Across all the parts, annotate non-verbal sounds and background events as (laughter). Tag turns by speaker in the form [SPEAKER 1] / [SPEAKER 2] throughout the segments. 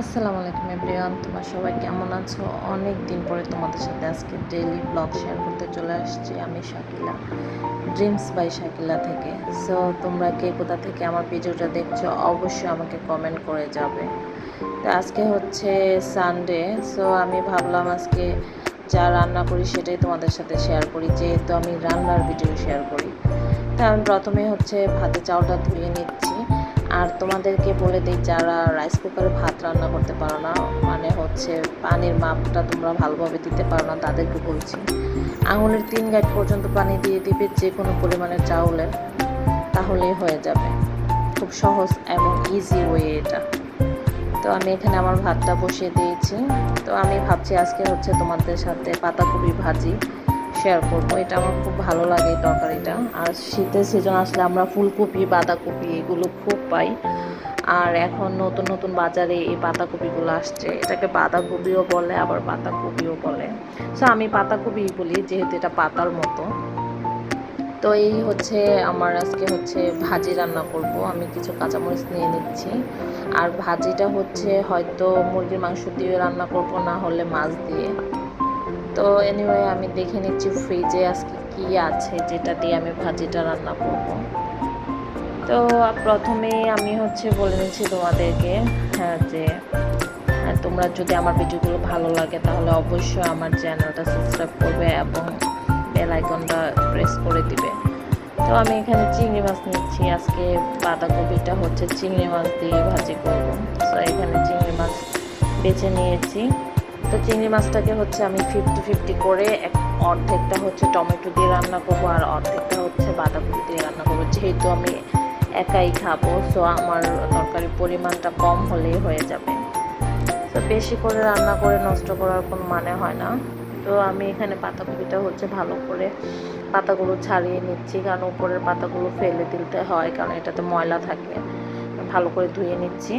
[SPEAKER 1] আসসালামু আলাইকুম এভরিওয়ান, তোমার সবাই কেমন আছো? অনেক দিন পরে তোমাদের সাথে আজকে ডেইলি ব্লগ শেয়ার করতে চলে আসছি আমি শাকিলা ড্রিমস বাই শাকিলা থেকে। সো তোমরা কে কোথা থেকে আমার ভিডিওটা দেখছ, অবশ্যই আমাকে কমেন্ট করে যাবে। তো আজকে হচ্ছে সানডে সো আমি ভাবলাম আজকে যা রান্না করি সেটাই তোমাদের সাথে শেয়ার করি, যেহেতু আমি রান্নার ভিডিও শেয়ার করি। তা আমি প্রথমে হচ্ছে ভাতে চাউলটা ধুয়ে নিচ্ছি। আর তোমাদেরকে বলে দিই, যারা রাইস কুকারে ভাত রান্না করতে পারো না মানে হচ্ছে পানির মাপটা তোমরা ভালোভাবে দিতে পারো না তাদেরকে বলছি আঙুলের তিন গাইড পর্যন্ত পানি দিয়ে দিবে যে কোনো পরিমাণের চাউলের তাহলেই হয়ে যাবে। খুব সহজ এবং ইজি ওয়ে এটা। তো আমি এখানে আমার ভাতটা বসিয়ে দিয়েছি। তো আমি ভাবছি আজকে হচ্ছে তোমাদের সাথে পাতাকপি ভাজি শেয়ার করব। এটা আমার খুব ভালো লাগে এই তরকারিটা। আর শীতের সিজন আসলে আমরা ফুলকপি, বাঁধাকপি এগুলো খুব পাই। আর এখন নতুন নতুন বাজারে এই পাতাকপিগুলো আসছে। এটাকে বাঁধাকপিও বলে, আবার পাতাকপিও বলে। সো আমি পাতাকপি বলি, যেহেতু এটা পাতার মতো। তো এই হচ্ছে আমার আজকে হচ্ছে ভাজি রান্না করব। আমি কিছু কাঁচামরিচ নিয়ে নিচ্ছি। আর ভাজিটা হচ্ছে হয়তো মুরগির মাংস দিয়ে রান্না করব, না হলে মাছ দিয়ে। তো এনিওয়ে আমি দেখে নিচ্ছি ফ্রিজে আজকে কি আছে, যেটা দিয়ে আমি ভাজিটা রান্না করব। তো প্রথমে আমি হচ্ছে বলে নিচ্ছি তোমাদেরকে হ্যাঁ যে হ্যাঁ, তোমরা যদি আমার ভিডিওগুলো ভালো লাগে তাহলে অবশ্যই আমার চ্যানেলটা সাবস্ক্রাইব করবে এবং বেল আইকনটা প্রেস করে দিবে। তো আমি এখানে চিংড়ি মাছ নিচ্ছি। আজকে বাঁধাকপিটা হচ্ছে চিংড়ি মাছ দিয়ে ভাজি করব। তো এখানে চিংড়ি মাছ বেছে নিয়েছি। তো চিংড়ি মাছটাকে হচ্ছে আমি ফিফটি ফিফটি করে এক অর্ধেকটা হচ্ছে টমেটো দিয়ে রান্না করব আর অর্ধেকটা হচ্ছে বাঁধাকপি দিয়ে রান্না করব। যেহেতু আমি একাই খাব সো আমার তরকারির পরিমাণটা কম হলেই হয়ে যাবে। তো বেশি করে রান্না করে নষ্ট করার কোনো মানে হয় না। তো আমি এখানে পাতাকপিটা হচ্ছে ভালো করে পাতাগুলো ছাড়িয়ে নিচ্ছি, কারণ উপরের পাতাগুলো ফেলে দিতে হয়, কারণ এটাতে ময়লা থাকে। ভালো করে ধুয়ে নিচ্ছি।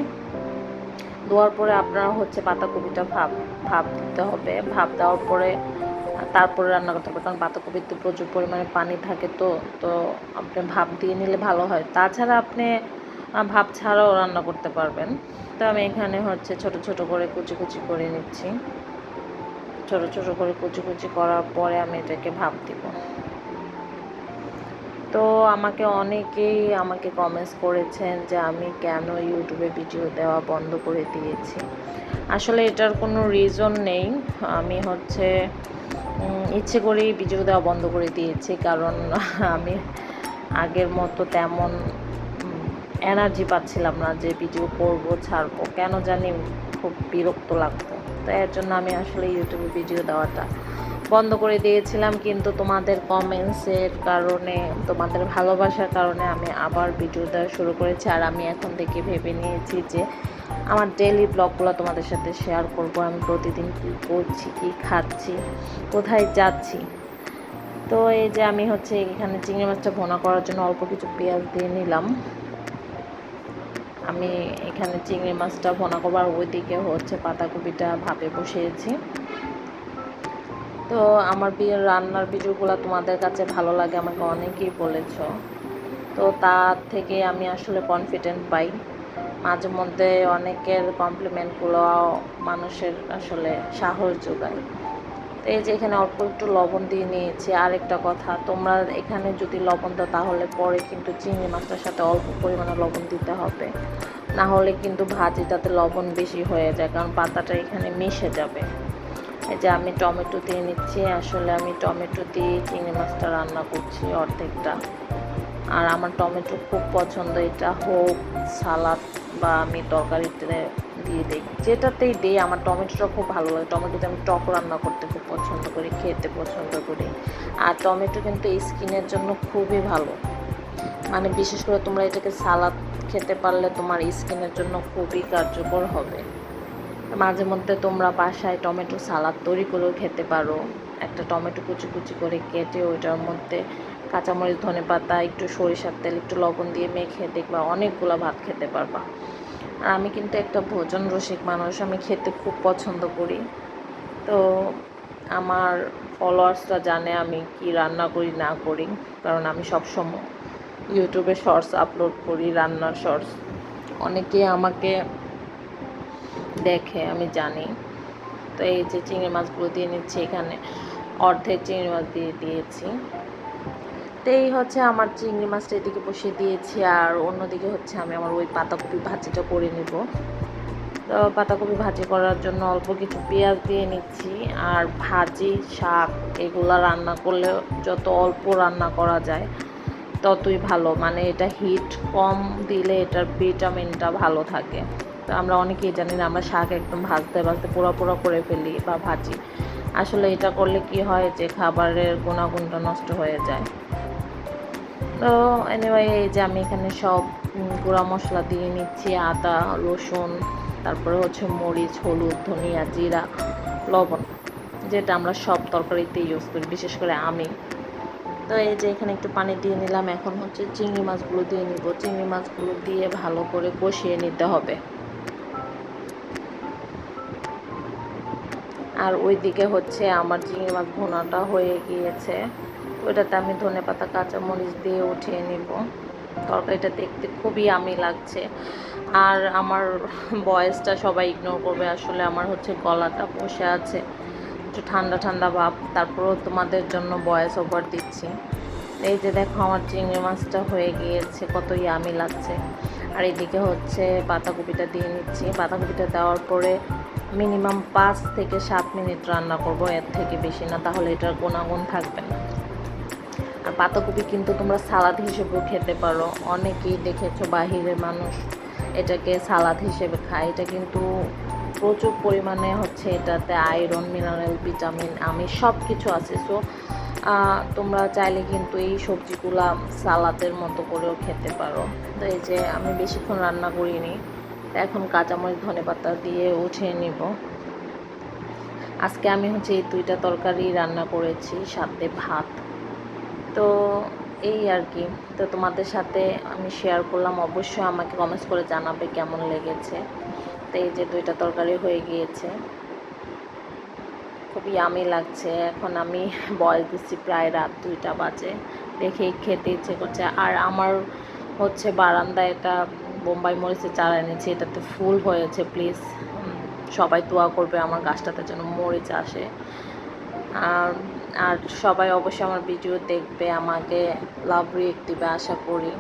[SPEAKER 1] ধোয়ার পরে আপনারা হচ্ছে পাতাকপিটা ভাপ ভাপ দিতে হবে। ভাপ দেওয়ার পরে তারপরে রান্না করতে হবে, কারণ পাতাকপিতে প্রচুর পরিমাণে পানি থাকে তো তো আপনি ভাপ দিয়ে নিলে ভালো হয়। তাছাড়া আপনি ভাপ ছাড়াও রান্না করতে পারবেন। তো আমি এখানে হচ্ছে ছোট ছোট করে কুচি কুচি করে নিচ্ছি। ছোট ছোট করে কুচি কুচি করার পরে আমি এটাকে ভাপ দিব। তো আমাকে অনেকেই আমাকে কমেন্টস করেছেন যে আমি কেন ইউটিউবে ভিডিও দেওয়া বন্ধ করে দিয়েছি। আসলে এটার কোনো রিজন নেই। আমি হচ্ছে ইচ্ছে করেই ভিডিও দেওয়া বন্ধ করে দিয়েছি, কারণ (laughs) আমি আগের মতো তেমন এনার্জি পাচ্ছিলাম না যে ভিডিও করব, ছাড়বো, কেন জানি খুব বিরক্ত লাগতো। তো এর জন্য আমি আসলে ইউটিউবে ভিডিও দেওয়াটা বন্ধ করে দিয়েছিলাম, কিন্তু তোমাদের কমেন্টসের কারণে, তোমাদের ভালোবাসার কারণে আমি আবার ভিডিও দেওয়া শুরু করেছি, আর আমি এখন থেকে ভেবে নিয়েছি যে আমার ডেলি ব্লগগুলো তোমাদের সাথে শেয়ার করব, আমি প্রতিদিন কী করছি, কী খাচ্ছি, কোথায় যাচ্ছি। তো এই যে আমি হচ্ছে এখানে চিংড়ি মাছটা ভোনা করার জন্য অল্প কিছু পেঁয়াজ দিয়ে নিলাম। আমি এখানে চিংড়ি মাছটা ভোনা করবার ওইদিকে হচ্ছে পাতাকপিটা ভাপে বসিয়েছি। তো আমার বিয়ের রান্নার ভিডিওগুলো তোমাদের কাছে ভালো লাগে, আমাকে অনেকেই বলেছ। তো তার থেকে আমি আসলে কনফিডেন্ট পাই। মাঝে মধ্যে অনেকের কমপ্লিমেন্টগুলো মানুষের আসলে সাহস যোগায়। তো এই যে এখানে অল্প একটু লবণ দিয়ে নিয়েছি, আরেকটা কথা, তোমরা এখানে যদি লবণ দাও তাহলে পরে কিন্তু চিংড়ি মাছটার সাথে অল্প পরিমাণে লবণ দিতে হবে। না হলে কিন্তু ভাজিটাতে লবণ বেশি হয়ে যায়, কারণ পাতাটা এখানে মিশে যাবে। এই যে আমি টমেটো দিয়ে নিচ্ছি, আসলে আমি টমেটো দিয়ে চিংড়ি মাছটা রান্না করছি অর্ধেকটা। আর আমার টমেটো খুব পছন্দ, এটা হোক, সালাদ বা আমি তরকারিতে দিয়ে দিই। যেটাতেই দিই, আমার টমেটোটা খুব ভালো লাগে। টমেটোতে আমি টক রান্না করতে খুব পছন্দ করি, খেতে পছন্দ করি। আর টমেটো কিন্তু স্কিনের জন্য খুবই ভালো। মানে বিশেষ করে তোমরা এটাকে সালাদ খেতে পারলে তোমার স্কিনের জন্য খুবই কার্যকর হবে। মাঝে মধ্যে তোমরা বাসায় টমেটো সালাদ তৈরি করেও খেতে পারো। একটা টমেটো কুচি কুচি করে কেটে ওইটার মধ্যে কাঁচামরিচ, ধনে পাতা, একটু সরিষার তেল, একটু লবণ দিয়ে মেখে দেখবা অনেকগুলো ভাত খেতে পারবা। আর আমি কিন্তু একটা ভোজন রসিক মানুষ, আমি খেতে খুব পছন্দ করি। তো আমার ফলোয়ার্সরা জানে আমি কি রান্না করি, না করি, কারণ আমি সবসময় ইউটিউবে শর্টস আপলোড করি, রান্নার শর্টস। অনেকে আমাকে দেখে, আমি জানি। তো এই যে চিংড়ি মাছগুলো দিয়ে নিচ্ছি, এখানে অর্ধেক চিংড়ি মাছ দিয়ে দিয়েছি। এই হচ্ছে আমার চিংড়ি মাছটা এদিকে বসিয়ে দিয়েছি, আর অন্যদিকে হচ্ছে আমি আমার ওই পাতাকপি ভাজিটা করে নিব। তো পাতাকপি ভাজি করার জন্য অল্প কিছু পেঁয়াজ দিয়ে নিচ্ছি, আর ভাজি, শাক এগুলা রান্না করলে যত অল্প রান্না করা যায় ততই ভালো। মানে এটা হিট কম দিলে এটার ভিটামিনটা ভালো থাকে। তো আমরা অনেকেই জানি না, আমরা শাক একদম ভাজতে ভাজতে পোড়া পোড়া করে ফেলি বা ভাজি। আসলে এটা করলে কি হয় যে খাবারের গুণাগুণটা নষ্ট হয়ে যায়। তো এনিওয়ে এই যে আমি এখানে সব গুঁড়া মশলা দিয়ে নিচ্ছি, আদা, রসুন, তারপরে হচ্ছে মরিচ, হলুদ, ধনিয়া, জিরা, লবণ, যেটা আমরা সব তরকারিতে ইউজ করি, বিশেষ করে আমি। তো এই যে এখানে একটু পানি দিয়ে নিলাম, এখন হচ্ছে চিংড়ি মাছগুলো দিয়ে নিব। চিংড়ি মাছগুলো দিয়ে ভালো করে কষিয়ে নিতে হবে। আর ওইদিকে হচ্ছে আমার চিংড়ি মাছ ভুনাটা হয়ে গিয়েছে। ওইটাতে আমি ধনে পাতা, কাঁচামরিচ দিয়ে উঠিয়ে নিব। তরকারিটা দেখতে খুবই আমি লাগছে। আর আমার বয়েসটা সবাই ইগনোর করবে, আসলে আমার হচ্ছে গলাটা বসে আছে। একটু ঠান্ডা ঠান্ডা ভাব, তারপরেও তোমাদের জন্য বয়েস ওভার দিচ্ছি। এই যে দেখো আমার চিংড়ি মাছটা হয়ে গিয়েছে কত ইয়ামি লাগছে। আর এদিকে হচ্ছে পাতাকপিটা দিয়ে নিচ্ছি। পাতাকপিটা দেওয়ার পরে মিনিমাম পাঁচ থেকে সাত মিনিট রান্না করব, এর থেকে বেশি না, তাহলে এটার গুণাগুণ থাকবে না। পাতাকপি কিন্তু তোমরা সালাদ হিসেবেও খেতে পারো। অনেকেই দেখেছ বাহিরের মানুষ এটাকে সালাদ হিসেবে খায়। এটা কিন্তু প্রচুর পরিমাণে হচ্ছে এটাতে আয়রন মিনারেল ভিটামিন আমি সব কিছু আছে সো তোমরা চাইলে কিন্তু এই সবজিগুলা সালাদের মতো করেও খেতে পারো। তো এই যে আমি বেশিক্ষণ রান্না করিনি, এখন কাঁচামরিচ, ধনে পাতা দিয়ে উঠিয়ে নিব। আজকে আমি হচ্ছে এই দুইটা তরকারি রান্না করেছি, সাথে ভাত। তো এই আর কি। তো তোমাদের সাথে আমি শেয়ার করলাম। অবশ্যই আমাকে কমেন্টস করে জানাবে কেমন লেগেছে। তো এই যে দুইটা তরকারি হয়ে গিয়েছে। খুবই আমি লাগছে। এখন আমি বয়স দিচ্ছি প্রায় রাত দুইটা বাজে। দেখেই খেতে ইচ্ছে করছে। আর আমার হচ্ছে বারান্দায় এটা বোম্বাই মরিচে চারা এনেছি। এটাতে ফুল হয়েছে প্লিজ সবাই দোয়া করবে আমার গাছটাতে যেন মরিচ আসে। আর আর সবাই অবশ্যই আমার ভিডিও দেখবে আমাকে লাভ রিয়েক্ট দিবে আশা করি।